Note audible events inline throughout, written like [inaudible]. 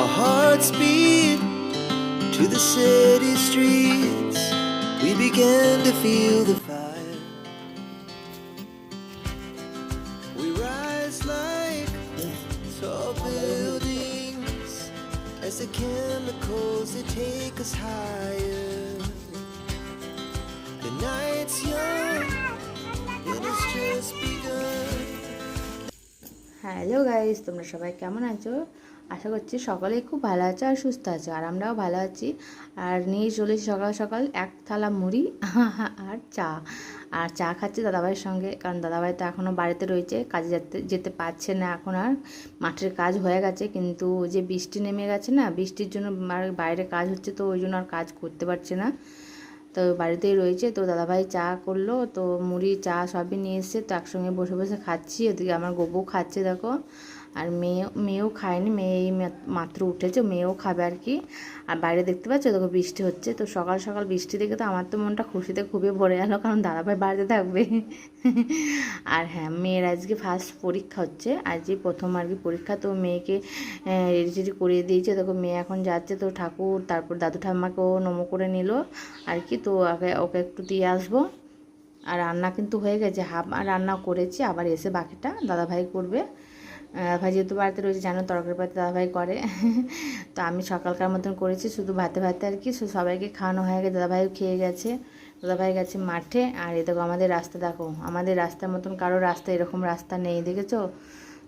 Our hearts beat to the city streets. We began to feel the fire. We rise like tall buildings as the chemicals they take us higher. The night's young and it's just begun. Hello guys তোমরা সবাই কেমন আছো আশা করছি সকলেই খুব ভালো আছো আর সুস্থ আছো, আর আমরাও ভালো আছি। আর নিয়ে চলেছি সকাল সকাল এক থালা মুড়ি [laughs] আর চা। আর চা খাচ্ছি দাদাভাইয়ের সঙ্গে, কারণ দাদাভাই তো এখনও বাড়িতে রয়েছে, কাজে যেতে যেতে পারছে না এখন আর। মাঠের কাজ হয়ে গেছে, কিন্তু যে বৃষ্টি নেমে গেছে না, বৃষ্টির জন্য বাইরে কাজ হচ্ছে তো ওই জন্য আর কাজ করতে পারছে না। তো বাড়িতেই রয়েছে, তো দাদাভাই চা করল, তো মুড়ি, চা সবই নিয়ে এসছে, তো একসঙ্গে বসে বসে খাচ্ছি। ওদিকে আমার গোবু খাচ্ছে, দেখো। আর মেয়ে, মেয়েও খায়নি, মেয়ে এই মাত্র উঠেছে, মেয়েও খাবে আর কি। আর বাইরে দেখতে পাচ্ছ? দেখো বৃষ্টি হচ্ছে, তো সকাল সকাল বৃষ্টি দেখে তো আমার তো মনটা খুশিতে খুবই ভরে গেল, কারণ দাদাভাই বাড়িতে থাকবে। আর হ্যাঁ মেয়ের আজকে ফার্স্ট পরীক্ষা হচ্ছে আজকে প্রথম আর কি পরীক্ষা, তো মেয়েকে রেডি টেডি করিয়ে দিয়েছে। দেখো মেয়ে এখন যাচ্ছে, তো ঠাকুর, তারপর দাদু ঠাম্মাকেও নমো করে নিল আর কি, তো আগে ওকে একটু দিয়ে আসব। আর রান্না কিন্তু হয়ে গেছে, হাফ রান্না করেছি, আবার এসে বাকিটা দাদাভাই করবে। ভাই যেহেতু বাড়িতে রয়েছে, জানো, তরকারি পাতে দাদাভাই করে। [laughs] তো আমি সকালকার মতন করেছি, শুধু ভাতে ভাতে আর কি। সবাইকে খাওয়ানো হয়ে গেছে, দাদাভাইও খেয়ে গেছে। দাদাভাই গেছে মাঠে। আর এ দেখো, আমাদের রাস্তা, দেখো, আমাদের রাস্তার মতন কারও রাস্তা এরকম রাস্তা নেই, দেখেছ?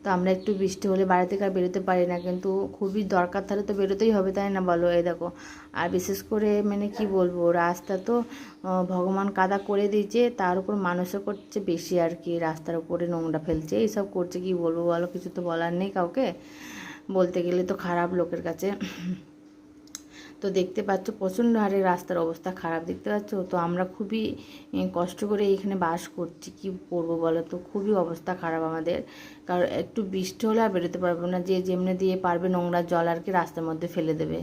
তো আমরা একটু বৃষ্টি হলে বাড়ি থেকে আর বেরোতে পারি না। কিন্তু খুবই দরকার তাহলে তো বেরোতেই হবে, তাই না বলো? এই দেখো, আর বিশেষ করে মানে কি বলব, রাস্তা তো ভগবান কাদা করে দিয়েছে, তার উপর মানুষও করছে বেশি আর কি, রাস্তার উপরে নোংরা ফেলছে, এইসব করছে কি বলব বলো? কিছু তো বলার নেই কাউকে। বলতে গেলে তো খারাপ লোকের কাছে। তো দেখতে পাচ্ছ, প্রচণ্ড হারে রাস্তার অবস্থা খারাপ, দেখতে পাচ্ছ? তো আমরা খুবই কষ্ট করে এখানে বাস করছি। কি করব বলো তো? খুবই অবস্থা খারাপ আমাদের। কারণ একটু বৃষ্টি হলে আর বেরোতে পারব না। যে যেমনি দিয়ে পারবে নোংরা জল আর কি রাস্তার মধ্যে ফেলে দেবে।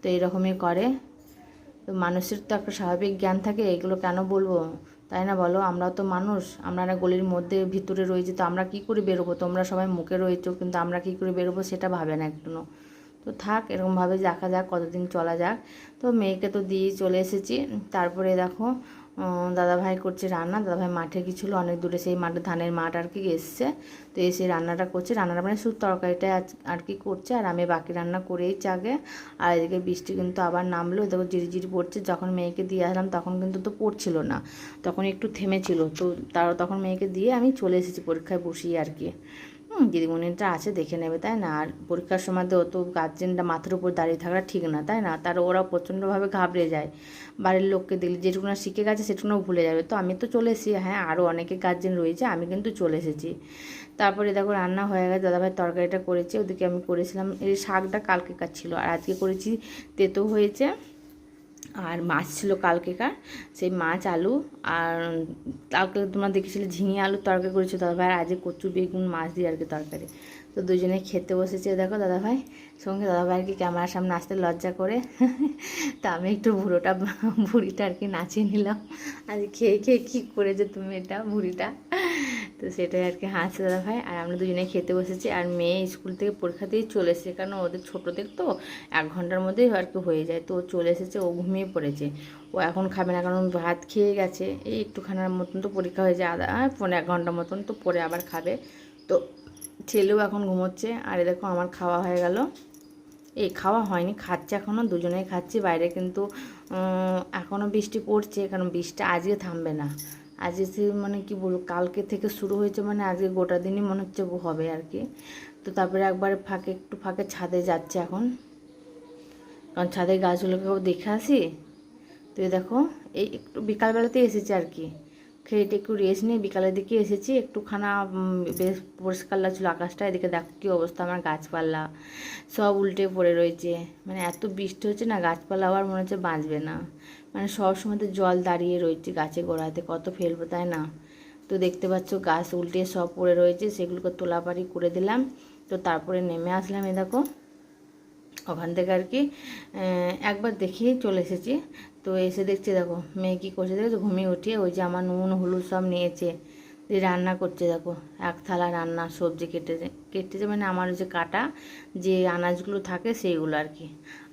তো এরকমই করে। তো মানুষের তো একটা স্বাভাবিক জ্ঞান থাকে, এগুলো কেন বলব? তাই না বলো? আমরাও তো মানুষ। আমরা না গলির মধ্যে, ভিতরে রয়েছি, তো আমরা কি করে বেরোবো? তোমরা সবাই মুখে রয়েছো, কিন্তু আমরা কি করে বেরোবো সেটা ভাবে না একটুও তো থাক এরকমভাবে দেখা যাক কতদিন চলা যাক। তো মেয়েকে তো দিয়ে চলে এসেছি। তারপরে দেখো দাদাভাই করছে রান্না। দাদাভাই মাঠে গিয়েছিল, অনেক দূরে সেই মাঠে ধানের মাঠ আর কি এসছে। তো এসে রান্নাটা করছে। রান্নাটা মানে শুধু তরকারিটা আর কি করছে, আর আমি বাকি রান্না করেইছি আগে আর এদিকে বৃষ্টি কিন্তু আবার নামলো। দেখো জিরি পড়ছে। যখন মেয়েকে দিয়ে আসলাম, তখন কিন্তু তো পড়ছিল না। তখন একটু থেমেছিল। তো তার, তখন মেয়েকে দিয়ে আমি চলে এসেছি পরীক্ষায় বসিয়ে আর কি। দিদিমণিটা আছে, দেখে নেবে, তাই না? আর পরীক্ষার সময় তো অত গার্জেনরা মাথার উপর দাঁড়িয়ে থাকাটা ঠিক না, তাই না? তার ওরা প্রচণ্ডভাবে ঘাবড়ে যায়। বাড়ির লোককে দিলে যেটুকু না শিখে গেছে সেটুকু ভুলে যাবে। তো আমি তো চলে এসেছি হ্যাঁ আরও অনেকে গার্জেন রয়েছে, আমি কিন্তু চলে এসেছি। তারপরে দেখো, রান্না হয়ে গেছে, দাদাভাই তরকারিটা করেছে, ওদিকে আমি করেছিলাম, এই শাকটা কালকেকার ছিল? আর আজকে করেছি, তেতো হয়েছে। আর মাছ ছিল কালকেকার, সেই মাছ, আলু আর কালকে তোমরা দেখেছিলে ঝিঙে আলু তরকারি করেছ দাদাভাই আর আজকে কচু, বেগুন, মাছ দিয়ে আর কি তরকারি। তো দুজনে খেতে বসেছে। দেখো দাদাভাই সঙ্গে দাদাভাই আর কি ক্যামেরার সামনে আসতে লজ্জা করে। [laughs] তা আমি একটু বুড়োটা, বুড়িটা আর কি নাচিয়ে নিলাম। আজ খেয়ে খেয়ে কী করেছ তুমি এটা বুড়িটা? তো সেটাই আর কি হাসছে দাদা ভাই। আর আমরা দুজনে খেতে বসেছি আর মেয়ে স্কুল থেকে পরীক্ষা দিয়ে চলে এসেছে, কারণ ওদের ছোটোদের তো, এক ঘণ্টার মধ্যেই আর কি হয়ে যায়। তো ও চলে এসেছে, ও ঘুমিয়ে পড়েছে। ও এখন খাবে না, কারণ ভাত খেয়ে গেছে। এই একটুখানার মতন তো পরীক্ষা হয়ে যায়, আধা পনেরো এক ঘণ্টার মতন তো পরে আবার খাবে। তো ছেলেও এখন ঘুমোচ্ছে। আর দেখো আমার খাওয়া হয়ে গেল। এই খাওয়া হয়নি, খাচ্ছে এখনও দুজনেই খাচ্ছি। বাইরে কিন্তু এখনও বৃষ্টি পড়ছে, কারণ বৃষ্টি আজকে থামবে না। আজকে সে মানে কি বলব, কালকে থেকে শুরু হয়েছে মানে আজকে গোটা দিনই মনে হচ্ছে হবে আর কি। তো তারপরে একবার ফাঁকে একটু ফাঁকে ছাদে যাচ্ছে এখন। কারণ ছাদের গাছগুলোকেও দেখে আসি। তো দেখো, এই একটু বিকালবেলাতে এসেছে আর কি। খেয়ে টেয়ে একটু রেস্ট নিয়ে বিকালের দিকে এসেছি। একটুখানা বেশ পরিষ্কার লাগছিল আকাশটা। এদিকে দেখো কী অবস্থা আমার গাছপালা। সব উল্টে পড়ে রয়েছে। মানে এত বৃষ্টি হচ্ছে না, গাছপালা আবার মনে হচ্ছে বাঁচবে না। মানে সব সময় তো জল দাঁড়িয়ে রয়েছে গাছে গোড়াতে, কত ফেলব তাই না? তো দেখতে পাচ্ছ গাছ উল্টে সব পড়ে রয়েছে, সেগুলোকে তোলাপাড়ি করে দিলাম। তো তারপরে নেমে আসলাম এ দেখো, ওখান থেকে আর কি একবার দেখিয়ে চলে এসেছি। তো এসে দেখছি দেখো, মেয়ে কী করছে দেখেছ? ঘুমিয়ে উঠিয়ে ওই যে আমার নুন, হলুদ সব নিয়েছে। দিয়ে রান্না করছে, দেখো। এক থালা রান্না, সবজি কেটেছে কেটেছে মানে আমার যে কাটা, যে আনাজগুলো থাকে সেইগুলো আর কি।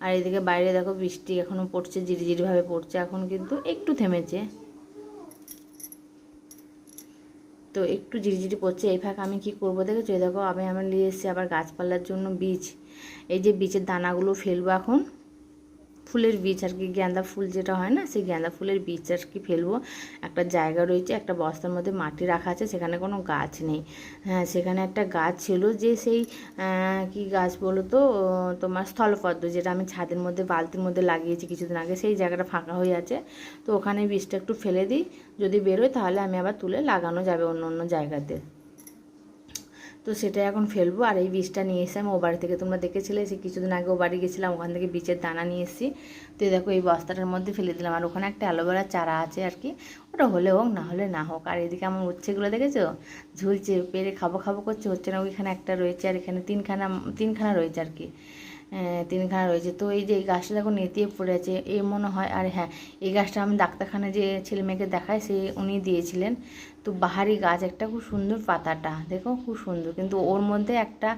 আর এদিকে বাইরে দেখো বৃষ্টি এখনও পড়ছে, ঝিরিঝিরিভাবে পড়ছে, এখন কিন্তু একটু থেমেছে। তো একটু ঝিরিঝিরি পড়ছে, এই ফাঁক আমি কি করব দেখেছ? দেখো, আমি আমার নিয়ে এসেছি আবার গাছপালার জন্য বীজ। এই যে বীজের দানাগুলো ফেলব এখন ফুলের বীজ আর কি গাঁদা ফুল যেটা হয় না, সেই গাঁদা ফুলের বীজ আর কি ফেলব। একটা জায়গা রয়েছে, একটা বস্তার মধ্যে মাটি রাখা আছে, সেখানে কোনো গাছ নেই। হ্যাঁ সেখানে একটা গাছ ছিল যে সেই কি গাছ বলো তো তোমার স্থলপদ্ম যেটা আমি ছাদের মধ্যে, বালতির মধ্যে লাগিয়েছি কিছুদিন আগে, সেই জায়গাটা ফাঁকা হয়ে আছে। তো ওখানে বীজটা একটু ফেলে দিই, যদি বেরোয় তাহলে আমি আবার তুলে লাগানো যাবে অন্য অন্য জায়গাতে। তো সেটা এখন ফেলব। আর এই বীজটা নিয়ে এসে আমি ও বাড়ি থেকে, তোমরা দেখেছিলে সে কিছুদিন আগে ও বাড়ি গেছিলাম, ওখান থেকে বীজের দানা নিয়ে এসেছি। তো দেখো, এই বস্তাটার মধ্যে ফেলে দিলাম। আর ওখানে একটা অ্যালোভেরা চারা আছে আর কি, ওটা হলে হোক, না হলে না হোক। আর এদিকে আমার উচ্ছেগুলো দেখেছ? ঝুলছে, পেরে খাব খাব করছে, হচ্ছে না ওইখানে একটা রয়েছে, আর এখানে তিনখানা তিনখানা রয়েছে আর কি। তিনখানা রয়েছে। তো এই যে এই গাছটা দেখো নেতিয়ে পড়ে আছে এই মনে হয়, আর হ্যাঁ এই গাছটা আমি ডাক্তারখানায় যে ছেলে মেয়েকে দেখায় সে উনি দিয়েছিলেন। তো বাহারি গাছ একটা খুব সুন্দর পাতাটা দেখো খুব সুন্দর। কিন্তু ওর মধ্যে একটা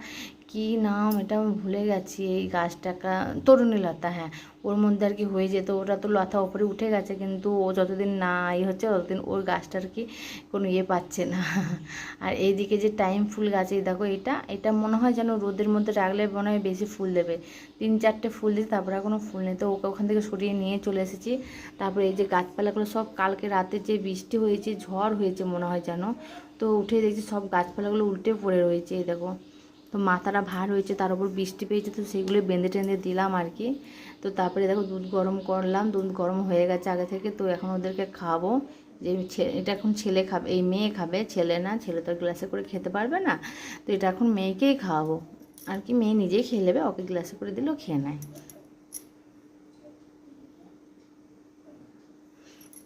কি নাম এটা আমি ভুলে গেছি, এই গাছটাকা তরুণী লতা হ্যাঁ। ওর মধ্যে আর কি হয়ে যেত, ওটা তো লতা ওপরে উঠে গেছে, কিন্তু ও যতদিন না ইয়ে হচ্ছে, ততদিন ওর গাছটার কি কোনো ইয়ে পাচ্ছে না। আর এইদিকে যে টাইম ফুল গাছ, এই দেখো এটা এটা মনে হয় যেন রোদের মধ্যে রাখলে মনে হয় বেশি ফুল দেবে। তিন চারটে ফুল দিতে তারপরে কোনো ফুল নেই, তো ওকে ওখান থেকে সরিয়ে নিয়ে চলে এসেছি। তারপরে এই যে গাছপালাগুলো সব কালকে রাতে যে বৃষ্টি হয়েছে, ঝড় হয়েছে মনে হয় যেন, তো উঠে দেখছি সব গাছপালাগুলো উল্টে পড়ে রয়েছে, এই দেখো। তো মাথাটা ভার হয়েছে, তার উপর বৃষ্টি পেয়েছে, তো সেগুলো বেঁধে টেঁধে দিলাম আর কি। তো তারপরে দেখো দুধ গরম করলাম, দুধ গরম হয়ে গেছে আগে থেকে, তো এখন ওদেরকে খাব যে এটা এখন ছেলে খাবে, এই মেয়ে খাবে, ছেলে না, ছেলে তো গ্লাসে করে খেতে পারবে না। তো এটা এখন মেয়েকেই খাওয়াবো। আর কি মেয়ে নিজেই খেয়ে নেবে, ওকে গ্লাসে করে দিলেও খেয়ে নেয়।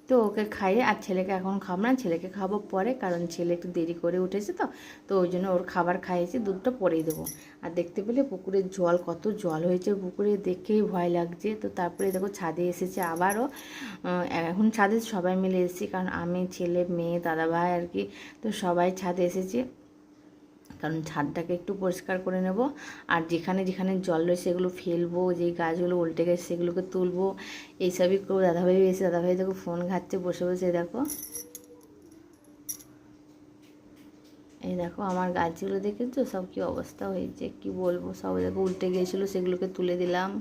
তো ওকে খাইয়ে আর ছেলেকে এখন খাব না, ছেলেকে খাব পরে, কারণ ছেলে একটু দেরি করে উঠেছে তো তো ওই জন্য ওর খাবার খাইয়েছি, দুধটা পরেই দেবো। আর দেখতে পেলে পুকুরের জল, কত জল হয়েছে পুকুরে দেখেই ভয় লাগছে। তো তারপরে দেখো ছাদে এসেছে আবারও। এখন ছাদে সবাই মিলে এসেছি, কারণ আমি, ছেলে, মেয়ে দাদা ভাই আর কি, তো সবাই ছাদে এসেছি। কারণ ছাদটাকে একটু পরিষ্কার করে নেব। আর যেখানে যেখানে জল রয়েছে সেগুলো ফেলব যেই গাছগুলো উল্টে গেছে সেগুলোকে তুলবো। এইসবই করব। দাদাভাই এসে, দাদাভাই দেখো ফোন ঘাটছে, বসে বসে দেখো। এই দেখো আমার গাছগুলো দেখেছ? সব কি অবস্থা হয়েছে? কি বলব? সব দেখো উল্টে গিয়েছিল, সেগুলোকে তুলে দিলাম।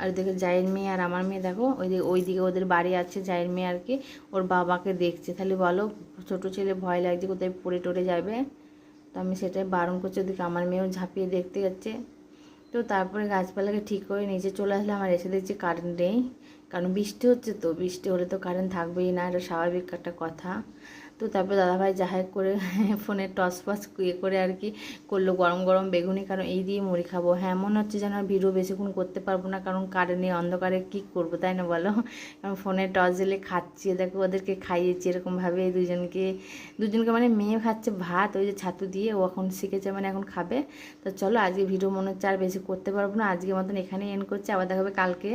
আর দেখো জায়ের মেয়ে আর আমার মেয়ে দেখো, ওই দিকে ওই দিকে ওদের বাড়ি আছে জায়ের মেয়ে আর কি, ওর বাবাকে দেখছে। তাহলে বলো, ছোট ছেলে ভয় লাগছে কোথায় পড়ে টরে যাবে? তো আমি সেটাই বারণ করছি, ওদিকে আমার মেয়েও ঝাঁপিয়ে দেখতে যাচ্ছে। তো তারপরে গাছপালাকে ঠিক করে নিচে চলে আসলে আমার এসে দেখছি কারেন্ট নেই। কারণ বৃষ্টি হচ্ছে তো, বৃষ্টি হলে তো কারেন্ট থাকবেই না, এটা স্বাভাবিক একটা কথা। তো তারপরে দাদাভাই যাহাই করে [laughs] ফোনে টস ফস ইয়ে করে আর কি করল গরম গরম বেগুনি, কারণ এই দিয়ে মুড়ি খাব। হ্যাঁ মনে হচ্ছে যেন আর ভিডিও বেশিক্ষণ করতে পারব না, কারণ কারেন্ট নেই, অন্ধকারে কী করব, তাই না বলো? কারণ ফোনে টস দিলে খাচ্ছি দেখো ওদেরকে খাইয়েছি এরকমভাবে দুজনকে। দুজনকে মানে মেয়ে খাচ্ছে ভাত, ওই যে ছাতু দিয়ে ও এখন শিখেছে মানে এখন খাবে। তো চলো আজকে ভিডিও মনে হচ্ছে আর বেশি করতে পারব না আজকে মতন এখানেই এন্ড করছি, আবার দেখাবে কালকে।